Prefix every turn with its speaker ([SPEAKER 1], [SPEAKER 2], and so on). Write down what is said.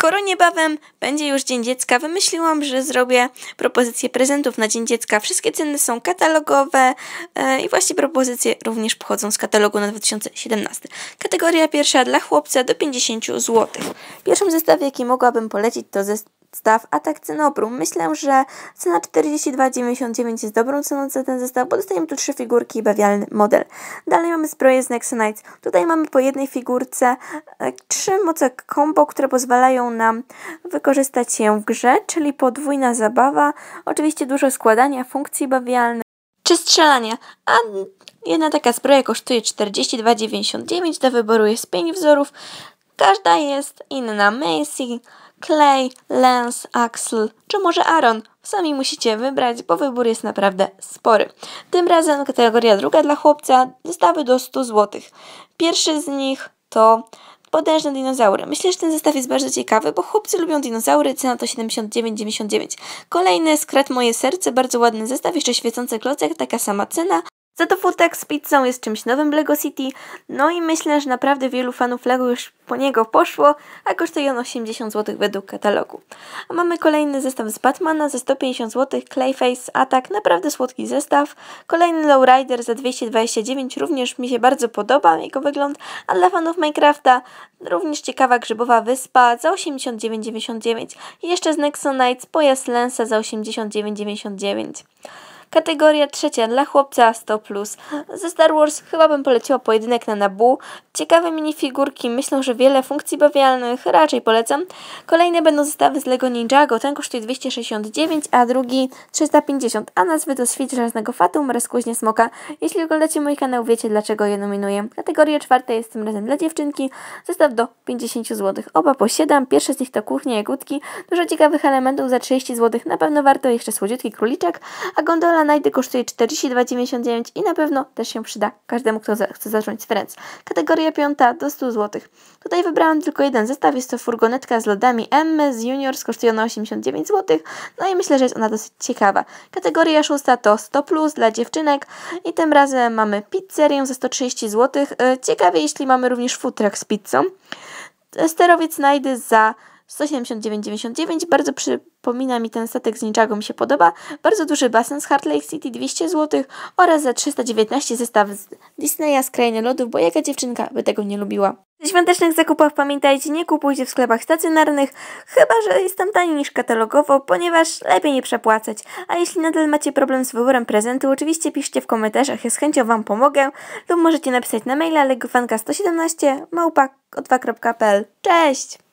[SPEAKER 1] Skoro niebawem będzie już Dzień Dziecka, wymyśliłam, że zrobię propozycje prezentów na Dzień Dziecka. Wszystkie ceny są katalogowe e, i właśnie propozycje również pochodzą z katalogu na 2017. Kategoria pierwsza dla chłopca do 50 zł. Pierwszym zestaw, jaki mogłabym polecić, to zestaw zestaw Atak Cenobrum. Myślę, że cena 42,99 jest dobrą ceną za ten zestaw, bo dostajemy tu trzy figurki i bawialny model. Dalej mamy zbroję z Nexonites. Tutaj mamy po jednej figurce e, trzy moce combo, które pozwalają nam wykorzystać je w grze, czyli podwójna zabawa, oczywiście dużo składania funkcji bawialnych czy strzelania, a jedna taka zbroja kosztuje 42,99, do wyboru jest 5 wzorów, każda jest inna. Macy, Clay, Lance, Axel czy może Aaron. Sami musicie wybrać, bo wybór jest naprawdę spory. Tym razem kategoria druga dla chłopca, zestawy do 100 zł. Pierwszy z nich to potężne dinozaury. Myślę, że ten zestaw jest bardzo ciekawy, bo chłopcy lubią dinozaury, cena to 79,99. Kolejny skret moje serce, bardzo ładny zestaw, jeszcze świecący klocek, taka sama cena. Za to futek z pizzą jest czymś nowym w LEGO City, no i myślę, że naprawdę wielu fanów LEGO już po niego poszło, a kosztuje on 80 zł według katalogu. A mamy kolejny zestaw z Batmana za 150 zł, Clayface Attack, naprawdę słodki zestaw. Kolejny Lowrider za 229, również mi się bardzo podoba jego wygląd, a dla fanów Minecrafta również ciekawa grzybowa wyspa za 89,99 i jeszcze z Nexonites pojazd Lensa za 89,99. Kategoria trzecia dla chłopca 100+. Ze Star Wars chyba bym poleciła pojedynek na Nabu. Ciekawe minifigurki, myślę, że wiele funkcji bawialnych, raczej polecam. Kolejne będą zestawy z Lego Ninjago, ten kosztuje 269, a drugi 350, a nazwy to Świt Żelaznego Fatum oraz Kuźnie Smoka. Jeśli oglądacie mój kanał, wiecie dlaczego je nominuję. Kategoria czwarta jest tym razem dla dziewczynki, zestaw do 50 zł. Oba po 7, pierwszy z nich to kuchnia jagódki, dużo ciekawych elementów za 30 zł, na pewno warto jeszcze słodziutki króliczek, a gondola Najdy kosztuje 42,99 i na pewno też się przyda każdemu, kto chce zacząć z Friends. Kategoria piąta do 100 zł. Tutaj wybrałam tylko jeden zestaw, jest to furgonetka z lodami M z Juniors, kosztuje ona 89 zł, no i myślę, że jest ona dosyć ciekawa. Kategoria szósta to 100 plus dla dziewczynek i tym razem mamy pizzerię za 130 zł. E, ciekawie, jeśli mamy również food truck z pizzą. Sterowiec Najdy za 179,99. Bardzo przypomina mi ten statek z Ninjago, mi się podoba. Bardzo duży basen z Heart Lake City 200 zł oraz za 319 zestaw z Disneya z Krainy Lodów, bo jaka dziewczynka by tego nie lubiła. W świątecznych zakupach pamiętajcie, nie kupujcie w sklepach stacjonarnych, chyba że jest tam taniej niż katalogowo, ponieważ lepiej nie przepłacać. A jeśli nadal macie problem z wyborem prezentu, oczywiście piszcie w komentarzach, ja z chęcią Wam pomogę lub możecie napisać na maila legofanka117 małpa2.pl. Cześć!